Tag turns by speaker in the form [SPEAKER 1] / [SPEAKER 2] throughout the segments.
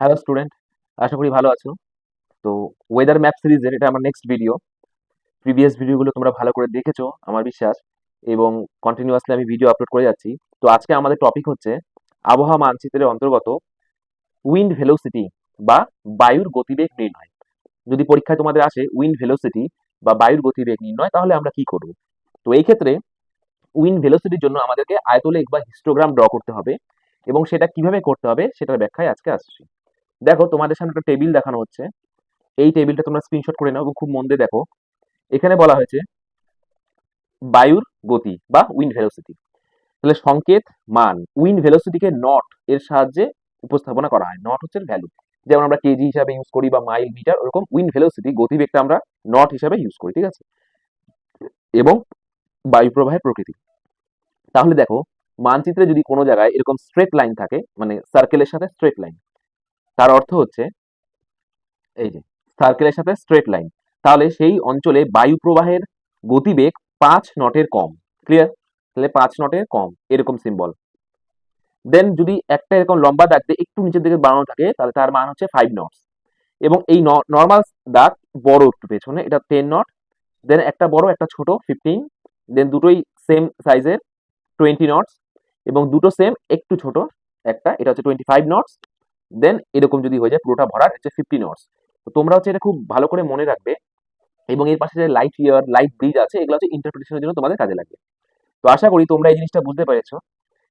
[SPEAKER 1] Hello student আশা করি ভালো আছো। তো ওয়েদার ম্যাপ সিরিজের এটা আমার নেক্সট ভিডিও প্রিভিয়াস ভিডিওগুলো তোমরা ভালো করে দেখেছ, আমার বিশ্বাস। এবং কন্টিনিউয়াসলি আমি ভিডিও আপলোড করে যাচ্ছি। তো আজকে আমাদের টপিক হচ্ছে আবহাওয়া মানচিত্রের অন্তর্গত উইন্ড ভেলোসিটি বা বায়ুর গতিবেগ নির্ণয়। যদি পরীক্ষায় তোমাদের আসে উইন্ড ভেলোসিটি বা বায়ুর গতিবেগ নির্ণয়, তাহলে আমরা কি করব? তো এই ক্ষেত্রে উইন্ড ভেলোসিটির জন্য আমাদেরকে আয়তলেখ বা হিস্টোগ্রাম ড্র করতে হবে। এবং সেটা কীভাবে করতে হবে, সেটার ব্যাখ্যায় আজকে আসছি। দেখো, তোমাদের সামনে একটা টেবিল দেখানো হচ্ছে। এই টেবিলটা তোমরা স্ক্রিনশট করে নাও এবং খুব মন দিয়ে দেখো। এখানে বলা হয়েছে, বায়ুর গতি বা উইন্ড ভেলোসিটি তাহলে সংকেত, মান উইন্ড ভেলোসিটিকে নট এর সাহায্যে উপস্থাপনা করা হয়। নট হচ্ছে ভ্যালু যেমন আমরা কেজি হিসাবে ইউজ করি বা মাইল মিটার ওরকম উইন্ড ভেলোসিটি গতিবেগটা আমরা নট হিসাবে ইউজ করি, ঠিক আছে? এবং বায়ু প্রবাহের প্রকৃতি। তাহলে দেখো, মানচিত্রে যদি কোনো জায়গায় এরকম স্ট্রেট লাইন থাকে মানে সার্কেলের সাথে স্ট্রেট লাইন তার অর্থ হচ্ছে, এই যে সার্কেলের সাথে স্ট্রেট লাইন তাহলে সেই অঞ্চলে বায়ু প্রবাহের গতিবেগ পাঁচ নটের কম। ক্লিয়ার তাহলে পাঁচ নটের কম, এরকম সিম্বল দেন যদি একটা এরকম লম্বা দাগ দিয়ে একটু নিচের দিকে বাড়ানো থাকে, তাহলে তার মান হচ্ছে ফাইভ নটস এবং এই নর্মাল দাগ বড় একটু পেছনে, এটা টেন নট দেন একটা বড়, একটা ছোট ফিফটিন দেন দুটোই সেম সাইজের টোয়েন্টি নটস এবং দুটো সেম একটু ছোট, একটা, এটা হচ্ছে টোয়েন্টি ফাইভ নটস দেন এরকম যদি হয়ে যায় পুরোটা ভরার হচ্ছে ফিফটি নটস তো তোমরা হচ্ছে এটা খুব ভালো করে মনে রাখবে এবং এর পাশে যে লাইট ইয়ার লাইট ব্রিজ আছে, এগুলো হচ্ছে ইন্টারপ্রিটেশনের জন্য তোমাদের কাজে লাগবে তো আশা করি তোমরা এই জিনিসটা বুঝতে পেরেছ।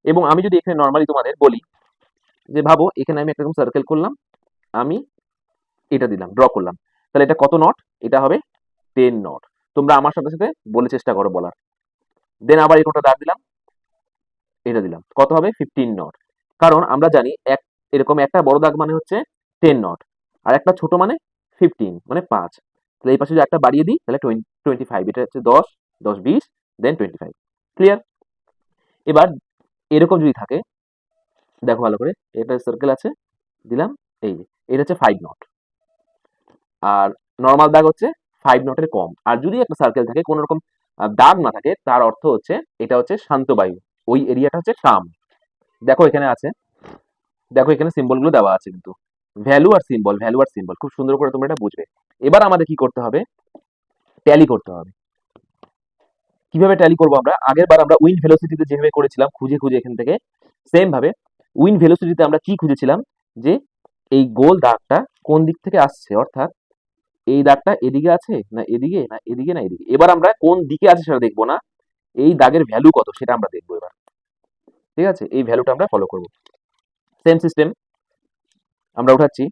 [SPEAKER 1] এবং আমি যদি এখানে নর্মালি তোমাদের বলি যে ভাবো, এখানে আমি একটা সার্কেল করলাম, আমি এটা দিলাম ড্র করলাম। তাহলে এটা কত নট এটা হবে টেন নট তোমরা আমার সাথে সাথে বলে চেষ্টা করো বলার। দেন আবার এই কোনটা দাগ দিলাম, এটা দিলাম। কত হবে? ফিফটিন নট কারণ আমরা জানি এক এরকম একটা বড় দাগ মানে হচ্ছে টেন নট আর একটা ছোট মানে ফিফটিন মানে পাঁচ। তাহলে এই পাশে যদি একটা বাড়িয়ে দিই, তাহলে টোয়েন্টি ফাইভ এটা হচ্ছে দশ দশ বিশ দেন টোয়েন্টি ফাইভ ক্লিয়ার এবার এরকম যদি থাকে, দেখো ভালো করে, এটা সার্কেল আছে, দিলাম, এই এটা হচ্ছে ফাইভ নট আর নর্মাল দাগ হচ্ছে ফাইভ নটের কম। আর যদি একটা সার্কেল থাকে, কোনো রকম দাগ না থাকে, তার অর্থ হচ্ছে, এটা হচ্ছে শান্ত বায়ু। ওই এরিয়াটা হচ্ছে কাম দেখো এখানে আছে দেখো এখানে সিম্বলগুলো দেওয়া আছে কিন্তু। ভ্যালু আর সিম্বল ভ্যালু আর সিম্বল খুব সুন্দর করে তোমরা এটা বুঝবে। এবার আমাদের কি করতে হবে? ট্যালি করতে হবে। কীভাবে ট্যালি করব আমরা? আগের বার আমরা উইন্ড ভেলোসিটিতে যেভাবে করেছিলাম, খুঁজে খুঁজে এখান থেকে সেম ভাবে উইন্ড ভেলোসিটিতে আমরা কি খুঁজেছিলাম? যে এই গোল দাগটা কোন দিক থেকে আসছে? অর্থাৎ এই দাগটা এদিকে আছে না এদিকে? না এদিকে না এদিকে? এবার আমরা কোন দিকে আছে সেটা দেখব না। এই দাগের ভ্যালু কত সেটা আমরা দেখব এবার। ঠিক আছে? এই ভ্যালুটা আমরা ফলো করব। সেম সিস্টেম আমরা উঠাচ্ছি।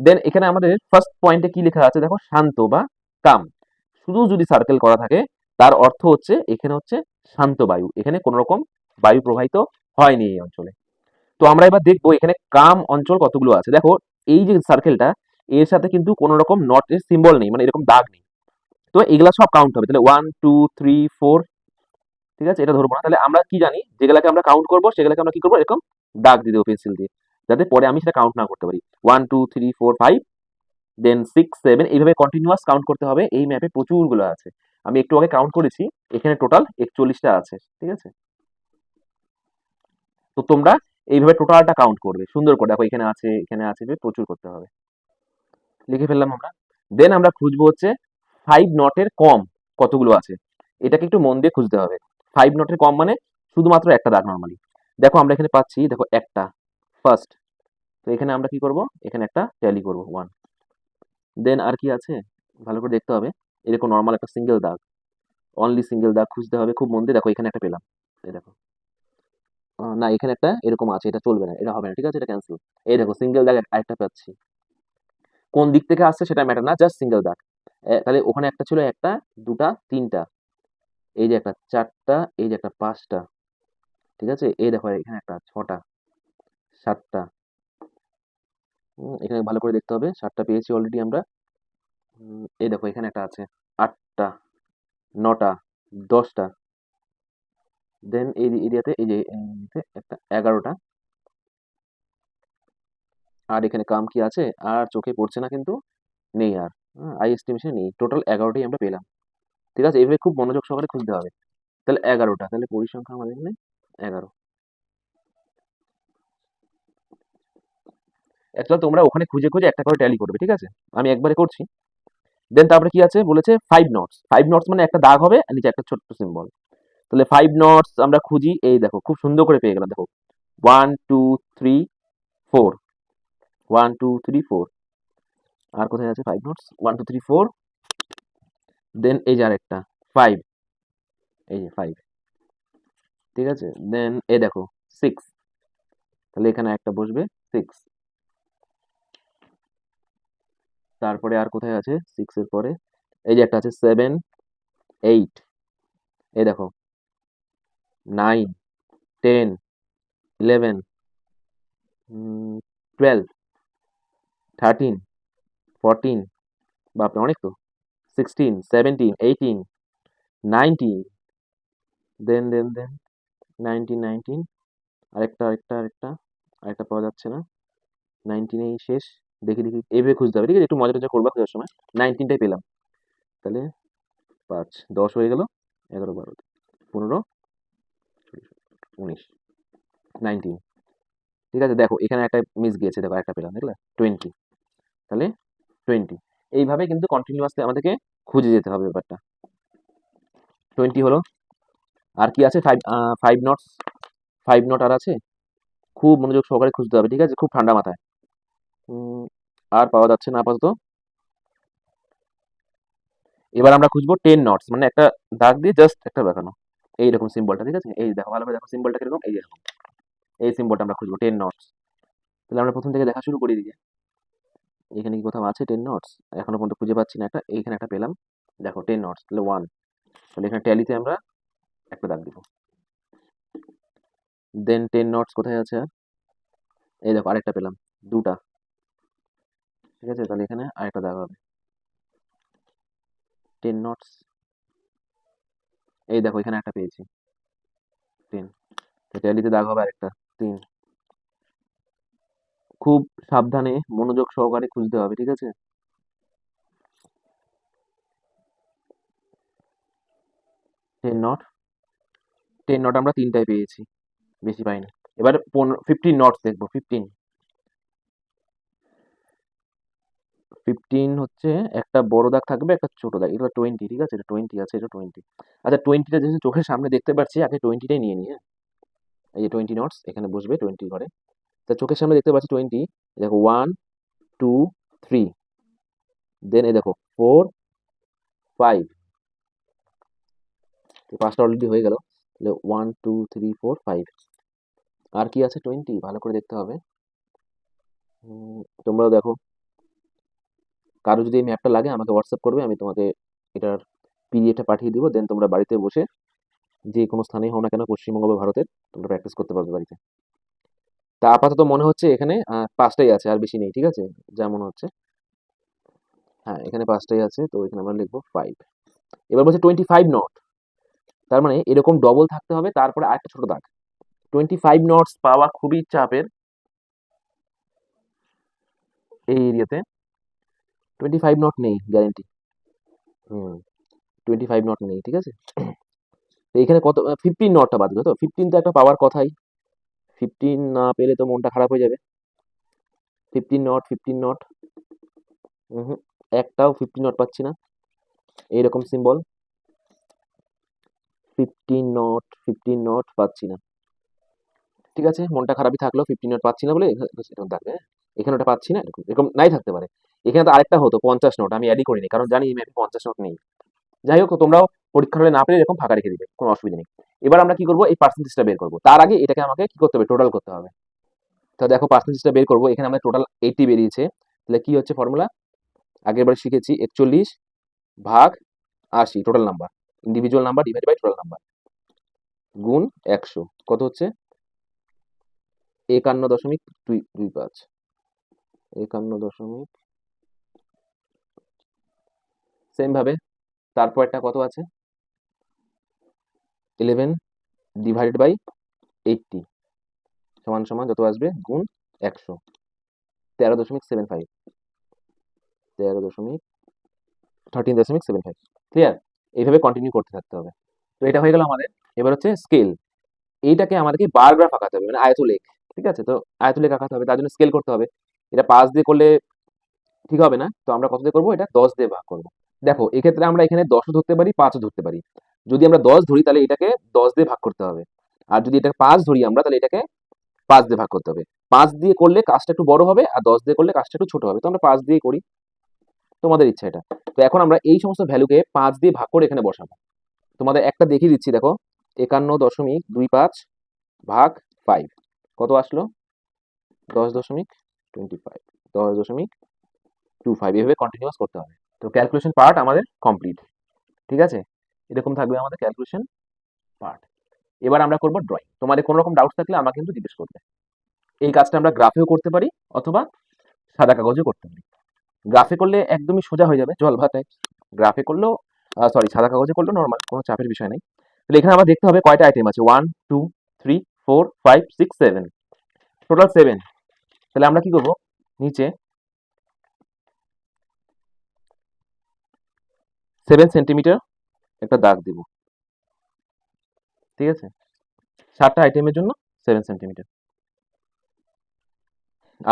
[SPEAKER 1] দেন এখানে আমাদের ফার্স্ট পয়েন্টে কি লেখা আছে? দেখো, শান্ত বা কাম। শুধু যদি সার্কেল করা থাকে, তার অর্থ হচ্ছে, এখানে হচ্ছে শান্ত বায়ু। এখানে কোনো রকম বায়ু প্রবাহিত হয়নি এই অঞ্চলে। তো আমরা এবার দেখব, এখানে কাম অঞ্চল কতগুলো আছে? দেখো, এই যে সার্কেলটা এর সাথে কিন্তু কোনো রকম নটের সিম্বল নেই মানে এরকম দাগ নেই। তো এগুলা সব কাউন্ট হবে। তাহলে ওয়ান টু থ্রি ফোর ঠিক আছে? এটা ধরবো না। তাহলে আমরা কি জানি? যেগুলাকে আমরা কাউন্ট করব, সেগুলাকে আমরা কি করব? এরকম দাগ দিয়ে দেবো পেন্সিল দিয়ে, যাতে পরে আমি সেটা কাউন্ট না করতে পারি। One two three four five then six seven এইভাবে কন্টিনিউয়াস কাউন্ট করতে হবে। এই ম্যাপে প্রচুরগুলো আছে। আমি একটু আগে কাউন্ট করেছি, এখানে টোটাল একচল্লিশটা আছে, ঠিক আছে? তো তোমরা এইভাবে টোটালটা কাউন্ট করবে। সুন্দর করে দেখো, এখানে আছে এখানে আছে প্রচুর করতে হবে। লিখে ফেললাম আমরা। দেন আমরা খুঁজবো হচ্ছে ফাইভ নটের কম কতগুলো আছে। এটাকে একটু মন দিয়ে খুঁজতে হবে। ফাইভ নটের কম মানে শুধুমাত্র একটা দাগ নর্মালি দেখো আমরা এখানে পাচ্ছি, দেখো একটা ফার্স্ট তো এখানে আমরা কি করব? এখানে একটা ট্যালি করব ওয়ান দেন আর কি আছে? ভালো করে দেখতে হবে। এরকম নর্মাল একটা সিঙ্গেল দাগ। অনলি সিঙ্গেল দাগ খুঁজতে হবে, খুব মন দিয়ে দেখো এখানে একটা পেলাম। এই দেখো। না, এখানে একটা এরকম আছে, এটা চলবে না, এটা হবে না, ঠিক আছে? এটা ক্যান্সেল এই দেখো সিঙ্গেল দাগ আরেকটা পাচ্ছি। কোন দিক থেকে আসছে সেটা ম্যাটার না জাস্ট সিঙ্গেল দাগ। তাহলে ওখানে একটা ছিল একটা, দুটা, তিনটা। এই যে একটা, চারটা, এই যে একটা, পাঁচটা। ঠিক আছে? এই দেখো এখানে একটা, ছটা, সাতটা। এখানে ভালো করে দেখতে হবে, সাতটা পেয়েছি অলরেডি আমরা। এই দেখো, এখানে একটা আছে, আটটা, নটা, দশটা। দেন এই এরিয়াতে, এই যে একটা, এগারোটা। আর এখানে কাম কি আছে? আর চোখে পড়ছে না কিন্তু? নেই আর। আই এস্টিমেশনে নেই। টোটাল এগারোটাই আমরা পেলাম। ঠিক আছে? এভাবে খুব মনোযোগ সহকারে খুঁজতে হবে। তাহলে এগারোটা, তাহলে পরিসংখ্যা আমাদের এখানে এগারো। অ্যাকচুয়ালি তোমরা ওখানে খুঁজে খুঁজে একটা করে ট্যালি করবে, ঠিক আছে? আমি একবারে করছি। দেন তারপরে কি আছে? বলেছে ফাইভ নটস ফাইভ নটস মানে একটা দাগ হবে আর নিচে একটা ছোট্ট সিম্বল তাহলে ফাইভ নটস আমরা খুঁজি, এই দেখো, খুব সুন্দর করে পেয়ে গেলাম, দেখো। One two three four one two three four আর কোথায় আছে five knots one two three four then এই যে আরেকটা ফাইভ এই যে ফাইভ ঠিক আছে? দেন এ দেখো সিক্স তাহলে এখানে একটা বসবে সিক্স তারপরে আর কোথায় আছে? সিক্স এর পরে। এই যে একটা আছে সেভেন এইট এই দেখো nine ten eleven twelve thirteen fourteen বাপরে, অনেক তো। Sixteen seventeen eighteen nineteen then then then nineteen nineteen, আরেকটা আরেকটা আরেকটা আরেকটা পাওয়া যাচ্ছে না। নাইনটিনেই শেষ। দেখি দেখি এইভাবে খুঁজতে হবে, ঠিক আছে? একটু মজা টজা করবা খোঁজার সময়। নাইনটিনটাই পেলাম। তাহলে পাঁচ, দশ হয়ে গেল, এগারো, বারো, পনেরো, উনিশ, নাইনটিন। ঠিক আছে, দেখো, এখানে একটা মিস গিয়েছে, দেখো একটা পেলাম, দেখলে? টোয়েন্টি তাহলে টোয়েন্টি এইভাবে কিন্তু কন্টিনিউয়াসলি আমাদেরকে খুঁজে যেতে হবে ব্যাপারটা। টোয়েন্টি হলো আর কি আছে? Five five knots five knot আর আছে? খুব মনোযোগ সহকারে খুঁজতে হবে, ঠিক আছে? খুব ঠান্ডা মাথায়। আর পাওয়া যাচ্ছে না আপাতত। এবার আমরা খুঁজবো টেন নটস মানে একটা দাগ দিয়ে জাস্ট একটা দেখানো। এইরকম সিম্বলটা ঠিক আছে? এই দেখো, ভালোভাবে দেখো সিম্বলটা কীরকম এই এরকম এই সিম্বলটা আমরা খুঁজবো টেন নটস তাহলে আমরা প্রথম থেকে দেখা শুরু করি দিকে এখানে কি কোথাও আছে? টেন নটস এখনও পর্যন্ত খুঁজে পাচ্ছি না একটা, এইখানে একটা পেলাম। দেখো টেন নটস তাহলে ওয়ান তাহলে এখানে ট্যালিতে আমরা একটা দাগ দিব। দেন টেন নটস কোথায় আছে? আর এই দেখো, আরেকটা পেলাম, দুটা। ঠিক আছে? তাহলে এখানে আরেকটা দাগ হবে। টেন নটস এই দেখো, এখানে একটা পেয়েছি। তিন ট্যালিতে দাগ হবে আরেকটা। তিন খুব সাবধানে মনোযোগ সহকারে খুঁজতে হবে, ঠিক আছে? টেন নট টেন নট আমরা তিনটায় পেয়েছি, বেশি পাইনি। এবার পনেরো ফিফটিন নটস দেখব ফিফটিন ফিফটিন হচ্ছে একটা বড় দাগ থাকবে, একটা ছোট দাগ। এটা টোয়েন্টি ঠিক আছে? এটা টোয়েন্টি আছে, এটা টোয়েন্টি আচ্ছা টোয়েন্টিটা যেহেতু চোখের সামনে দেখতে পাচ্ছি আগে টোয়েন্টিটাই নিয়ে নিয়ে এই যে টোয়েন্টি নটস এখানে বসবে টোয়েন্টি ঘরে। তা চোখের সামনে দেখতে পাচ্ছি টোয়েন্টি দেখো ওয়ান টু থ্রি দেন এই দেখো ফোর ফাইভ পাঁচটা অলরেডি হয়ে গেল। তাহলে one two three four five আর কি আছে? টোয়েন্টি ভালো করে দেখতে হবে। তোমরাও দেখো। কারও যদি এই ম্যাপটা লাগে, আমাকে হোয়াটসঅ্যাপ করবে, আমি তোমাকে এটার পিডিএফটা পাঠিয়ে দিব দেন তোমরা বাড়িতে বসে যে কোনো স্থানে হও না কেন পশ্চিমবঙ্গ বা ভারতের, তোমরা প্র্যাকটিস করতে পারবে বাড়িতে। তা আপাতত মনে হচ্ছে এখানে পাঁচটাই আছে, আর বেশি নেই, ঠিক আছে? যা মনে হচ্ছে। হ্যাঁ এখানে পাঁচটাই আছে, তো এখানে আমরা লিখব ফাইভ এবার বলছে টোয়েন্টি ফাইভ নট তার মানে এরকম ডবল থাকতে হবে, তারপরে আরেকটা ছোট দাগ। টোয়েন্টি ফাইভ নটস পাওয়া খুবই চাপের এই এরিয়াতে। টোয়েন্টি ফাইভ নট নেই গ্যারেন্টি হুম টোয়েন্টি ফাইভ নট নেই, ঠিক আছে? তো এখানে কত ফিফটিন নটটা বাদ তো? ফিফটিন তো একটা পাওয়ার কথাই। ফিফটিন না পেলে তো মনটা খারাপ হয়ে যাবে। ফিফটিন নট ফিফটিন নট হুম, একটাও ফিফটিন নট পাচ্ছি না। এইরকম symbol fifteen knot fifteen knot পাচ্ছি না। ঠিক আছে? মনটা খারাপই থাকল ফিফটিন নট পাচ্ছি না বলে এরকম থাকবে হ্যাঁ? এখানে ওটা পাচ্ছি না, এরকম এরকম নাই থাকতে পারে। এখানে তো আরেকটা হতো, পঞ্চাশ নোট আমি অ্যাডই করিনি, কারণ জানি ম্যাপে পঞ্চাশ নোট নেই। যাই হোক, তোমরাও পরীক্ষা হলে না পেলে এরকম ফাঁকা রেখে দিবে, কোনো অসুবিধা নেই। এবার আমরা কি করব? এই পার্সেন্টেজটা বের করব। তার আগে এটাকে আমাকে কি করতে হবে? টোটাল করতে হবে। তো দেখো পার্সেন্টেজটা বের করব, এখানে আমাদের টোটাল এইটি বেরিয়েছে। তাহলে কি হচ্ছে ফর্মুলা আগের বার শিখেছি, একচল্লিশ ভাগ আশি total number individual number divide by total number গুণ একশো। কত হচ্ছে? একান্ন দশমিক দুই দুই পাঁচ। একান্ন দশমিক সেম ভাবে। তারপর একটা কত আছে? ইলেভেন ডিভাইডেড বাই এইটটি সমান সমান যত আসবে, গুণ একশো। তেরো দশমিক সেভেন ফাইভ তেরো দশমিক থার্টিন দশমিক সেভেন ফাইভ ক্লিয়ার এইভাবে কন্টিনিউ করতে থাকতে হবে। তো এটা হয়ে গেল আমাদের। এবার হচ্ছে স্কেল এইটাকে আমাদেরকে বার গ্রাফ আঁকাতে হবে মানে আয়তলেখ। ঠিক আছে? তো আয়তলেখ আঁকাতে হবে, তার জন্য স্কেল করতে হবে। এটা পাঁচ দিয়ে করলে ঠিক হবে না, তো আমরা কত দিয়ে করব? এটা দশ দিয়ে ভাগ করব। দেখো, এক্ষেত্রে আমরা এখানে দশও ধরতে পারি, পাঁচও ধরতে পারি। যদি আমরা দশ ধরি, তাহলে এটাকে দশ দিয়ে ভাগ করতে হবে। আর যদি এটাকে পাঁচ ধরি আমরা, তাহলে এটাকে পাঁচ দিয়ে ভাগ করতে হবে। পাঁচ দিয়ে করলে কাজটা একটু বড় হবে, আর দশ দিয়ে করলে কাজটা একটু ছোট হবে। তো আমরা পাঁচ দিয়ে করি। তোমাদের ইচ্ছা এটা। তো এখন আমরা এই সমস্ত ভ্যালুকে পাঁচ দিয়ে ভাগ করে এখানে বসাবো। তোমাদের একটা দেখিয়ে দিচ্ছি, দেখো। একান্ন দশমিক দুই পাঁচ ভাগ ফাইভ কত আসলো? দশ দশমিক টোয়েন্টি ফাইভ দশ দশমিক টু ফাইভ এভাবে কন্টিনিউয়াস করতে হবে। তো ক্যালকুলেশন পার্ট আমাদের কমপ্লিট ঠিক আছে? এরকম থাকবে আমাদের ক্যালকুলেশন পার্ট এবার আমরা করব ড্রয়িং তোমাদের কোনো রকম ডাউট থাকলে আমাকে কিন্তু জিজ্ঞেস করবে। এই কাজটা আমরা গ্রাফেও করতে পারি, অথবা সাদা কাগজেও করতে পারি। গ্রাফে করলে একদমই সোজা হয়ে যাবে। জল ভাত গ্রাফে করলেও সরি সাদা কাগজে করলেও নর্মাল কোনো চাপের বিষয় নেই। তাহলে এখানে আমরা দেখতে হবে কয়টা আইটেম আছে? One two three four five six seven total seven তাহলে আমরা কি করব? নিচে সেভেন সেন্টিমিটার একটা দাগ দিব। ঠিক আছে? সাতটা আইটেমের জন্য সেভেন সেন্টিমিটার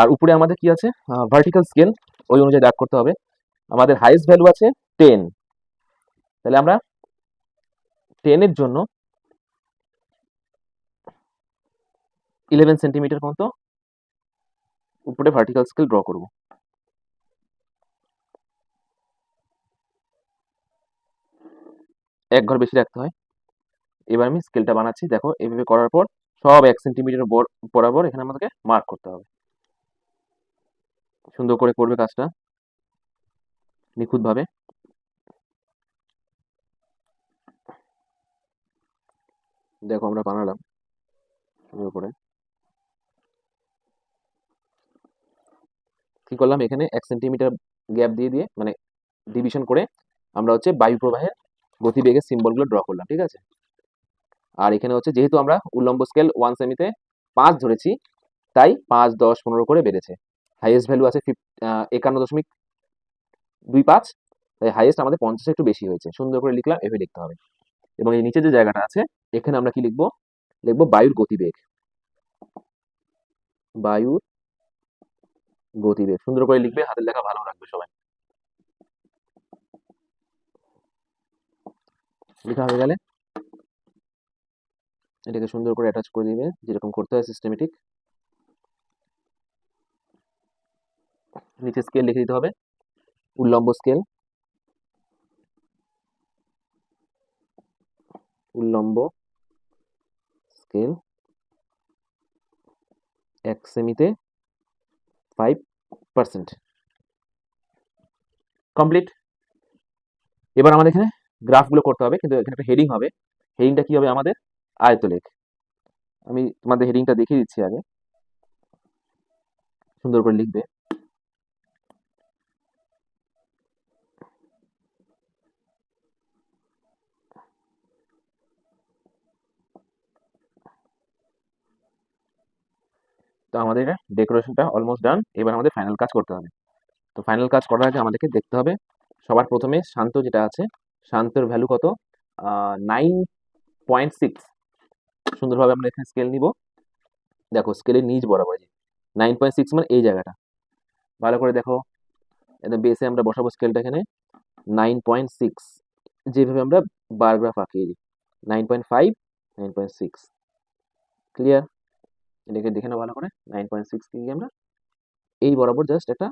[SPEAKER 1] আর উপরে আমাদের কি আছে? ভার্টিক্যাল স্কেল ওই অনুযায়ী দাগ করতে হবে। আমাদের হাইয়েস্ট ভ্যালু আছে টেন তাহলে আমরা টেনের জন্য ইলেভেন সেন্টিমিটার পর্যন্ত উপরে ভার্টিক্যাল স্কেল ড্র করব। এক ঘর বেশি রাখতে হয়। এবার আমি স্কেলটা বানাচ্ছি। দেখো, এভাবে করার পর সব এক সেন্টিমিটার বরাবর এখানে আমাদেরকে মার্ক করতে হবে। সুন্দর করে করবে কাজটা। নিখুঁতভাবে। দেখো আমরা বানালাম সুন্দর করে। কি করলাম? এখানে এক সেন্টিমিটার গ্যাপ দিয়ে দিয়ে মানে ডিভিশন করে আমরা হচ্ছে বায়ু প্রবাহের গতিবেগের সিম্বলগুলো ড্র করলাম, ঠিক আছে? আর এখানে হচ্ছে যেহেতু আমরা উল্লম্ব স্কেল ওয়ান সেমিতে পাঁচ ধরেছি, তাই পাঁচ, দশ, পনেরো করে বেড়েছে। হাইয়েস্ট ভ্যালু আছে একান্ন দশমিক দুই পাঁচ। তাই হাইয়েস্ট আমাদের পঞ্চাশে একটু বেশি হয়েছে। সুন্দর করে লিখলাম, এভাবে লিখতে হবে। এবং এই নিচে যে জায়গাটা আছে, এখানে আমরা কি লিখব? লিখব বায়ুর গতিবেগ। বায়ুর গতিবেগ। সুন্দর করে লিখবে, হাতের লেখা ভালো রাখবে সবাই। লেখা হয়ে গেলে এটাকে সুন্দর করে অ্যাটাচ করে দিবে, যেরকম করতে হয় সিস্টেমেটিক নিচে স্কেল লিখে দিতে হবে। উল্লম্ব স্কেল উল্লম্ব স্কেল এক সেমিতে ফাইভ পার্সেন্ট কমপ্লিট এবার আমাদের এখানে গ্রাফগুলো করতে হবে, কিন্তু এখানে একটা হেডিং হবে। হেডিংটা কি হবে আমাদের? আয়তলেখ। আমি তোমাদের হেডিংটা দেখিয়ে দিচ্ছি আগে। সুন্দর করে লিখবে। তো আমাদের এটা ডেকোরেশনটা অলমোস্ট ডান এবার আমাদের ফাইনাল কাজ করতে হবে। তো ফাইনাল কাজ করার আগে আমাদেরকে দেখতে হবে, সবার প্রথমে শান্ত যেটা আছে, শান্তর ভ্যালু কত? নাইন পয়েন্ট সিক্স সুন্দরভাবে আমরা এখানে স্কেল নিব। দেখো স্কেলের নিচ বরাবর নাইন পয়েন্ট সিক্স মানে এই জায়গাটা। ভালো করে দেখো একদম বেসে আমরা বসাবো স্কেলটা এখানে নাইন পয়েন্ট সিক্স যেভাবে আমরা বারগ্রাফ আঁকিয়ে দিই nine point five nine point six clear এটাকে দেখে নাও ভালো করে নাইন পয়েন্ট সিক্স কি আমরা এই বরাবর জাস্ট একটা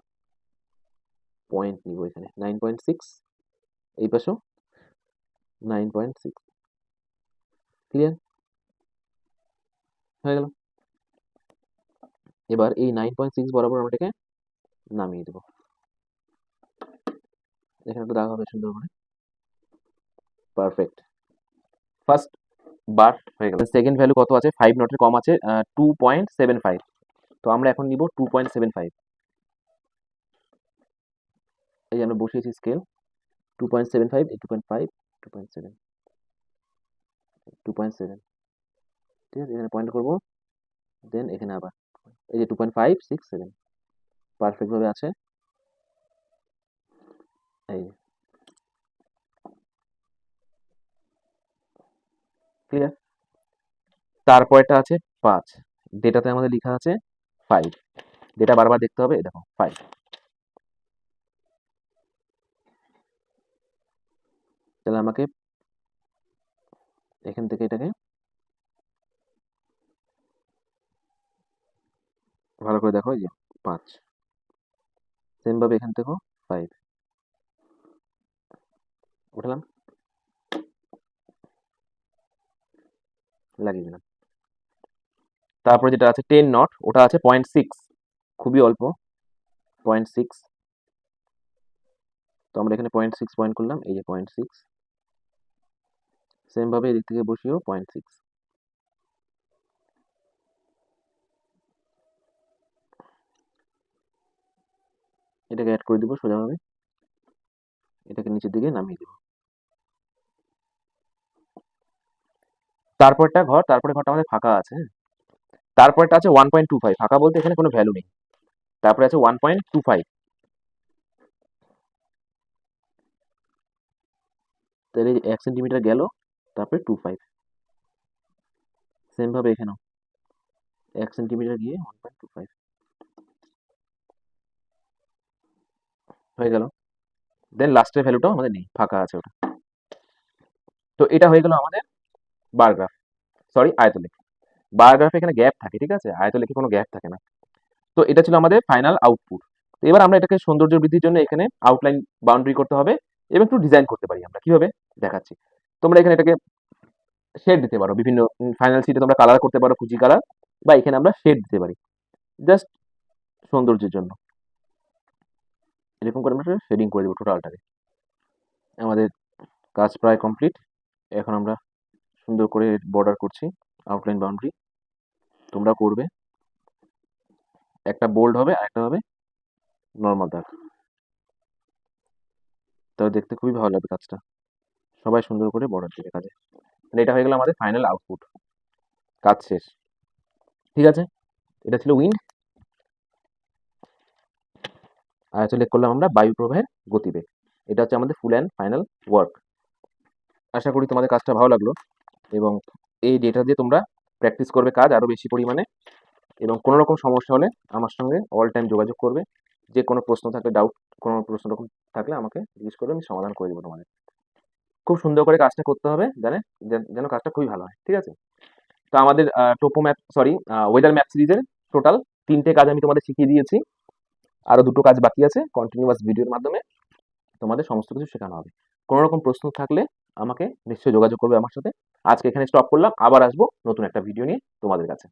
[SPEAKER 1] পয়েন্ট নিব এখানে নাইন পয়েন্ট সিক্স এই পাশেও নাইন পয়েন্ট সিক্স ক্লিয়ার হয়ে গেল। এবার এই নাইন পয়েন্ট সিক্স বরাবর আমরা এটাকে নামিয়ে দেবো। এখানে একটু দাগ হবে সুন্দর করে পারফেক্ট ফার্স্ট বার হয়ে গেল। সেকেন্ড ভ্যালু কত আছে? ফাইভ নটের কম আছে টু পয়েন্ট সেভেন ফাইভ তো আমরা এখন নিব টু পয়েন্ট সেভেন ফাইভ এই আমরা বসিয়েছি scale two point seven five two point five two point seven two point seven ঠিক আছে, এখানে পয়েন্ট করব দেন এখানে আবার। এই যে two point five six seven পারফেক্টভাবে আছে। এই ক্লিয়ার তারপরটা আছে পাঁচ। ডেটাতে আমাদের লেখা আছে ফাইভ যেটা বারবার দেখতে হবে, দেখো ফাইভ তাহলে আমাকে এখান থেকে এটাকে ভালো করে দেখো, এই যে পাঁচ। সেম ভাবে এখান থেকেও ফাইভ উঠালাম। লাগিয়ে দিলাম। তারপরে যেটা আছে টেন নট ওটা আছে পয়েন্ট সিক্স খুবই অল্প পয়েন্ট সিক্স তো আমরা এখানে পয়েন্ট সিক্স পয়েন্ট করলাম, এই যে পয়েন্ট সিক্স সেমভাবে এদিক থেকে বসিয়েও পয়েন্ট সিক্স এটাকে অ্যাড করে দিব সোজাভাবে। এটাকে নিচের দিকে নামিয়ে দেব। তারপরটা ঘর, তারপরে ঘরটা আমাদের ফাঁকা আছে হ্যাঁ? তারপরটা আছে ওয়ান পয়েন্ট টু ফাইভ ফাঁকা বলতে এখানে কোনো ভ্যালু নেই। তারপরে আছে ওয়ান পয়েন্ট টু ফাইভ তাহলে এক সেন্টিমিটার গেল, তারপরে টু ফাইভ সেমভাবে এখানেও। এক সেন্টিমিটার গিয়ে ওয়ান পয়েন্ট টু ফাইভ হয়ে গেল। দেন লাস্টের ভ্যালুটাও আমাদের নেই, ফাঁকা আছে ওটা। তো এটা হয়ে গেল আমাদের বার গ্রাফ সরি আয়তলেখ বার গ্রাফে এখানে গ্যাপ থাকে, ঠিক আছে? আয়তলেখে কোনো গ্যাপ থাকে না। তো এটা ছিল আমাদের ফাইনাল আউটপুট তো এবার আমরা এটাকে সৌন্দর্য বৃদ্ধির জন্য এখানে আউটলাইন বাউন্ডারি করতে হবে এবং একটু ডিজাইন করতে পারি আমরা। কীভাবে? দেখাচ্ছি। তোমরা এখানে এটাকে শেড দিতে পারো। বিভিন্ন ফাইনাল সিটে তোমরা কালার করতে পারো কুচি কালার বা এখানে আমরা শেড দিতে পারি। জাস্ট সৌন্দর্যের জন্য। এরকম করে আমরা শেডিং করে দেবো টোটালটাকে আমাদের কাজ প্রায় কমপ্লিট এখন আমরা সুন্দর করে বর্ডার করছি আউটলাইন বাউন্ডারি তোমরা করবে। একটা বোল্ড হবে আর একটা হবে নর্মাল দাগ তাহলে দেখতে খুবই ভালো লাগবে কাজটা। সবাই সুন্দর করে বর্ডার দেবে কাজে। তাহলে এটা হয়ে গেল আমাদের ফাইনাল আউটপুট কাজ শেষ। ঠিক আছে? এটা ছিল উইন্ড আর লেখ করলাম আমরা বায়ু প্রবাহের গতিবেগ। এটা হচ্ছে আমাদের ফুল অ্যান্ড ফাইনাল ওয়ার্ক আশা করি তোমাদের কাজটা ভালো লাগল। এবং এই ডেটা দিয়ে তোমরা প্র্যাকটিস করবে কাজ আরও বেশি পরিমাণে এবং কোনো রকম সমস্যা হলে আমার সঙ্গে অল টাইম যোগাযোগ করবে। যে কোনো প্রশ্ন থাকলে ডাউট কোনো প্রশ্ন রকম থাকলে আমাকে জিজ্ঞেস করবে, আমি সমাধান করে দেবো তোমাদের। খুব সুন্দর করে কাজটা করতে হবে জানে যেন কাজটা খুবই ভালো হয়, ঠিক আছে? তো আমাদের topo map sorry weather map সিরিজের টোটাল তিনটে কাজ আমি তোমাদের শিখিয়ে দিয়েছি। আরও দুটো কাজ বাকি আছে কন্টিনিউয়াস ভিডিওর মাধ্যমে তোমাদের সমস্ত কিছু শেখানো হবে। কোনো রকম প্রশ্ন থাকলে আমাকে নিশ্চয়ই যোগাযোগ করবে আমার সাথে। আজকে এখানে স্টপ করলাম। আবার আসব নতুন একটা ভিডিও নিয়ে তোমাদের কাছে।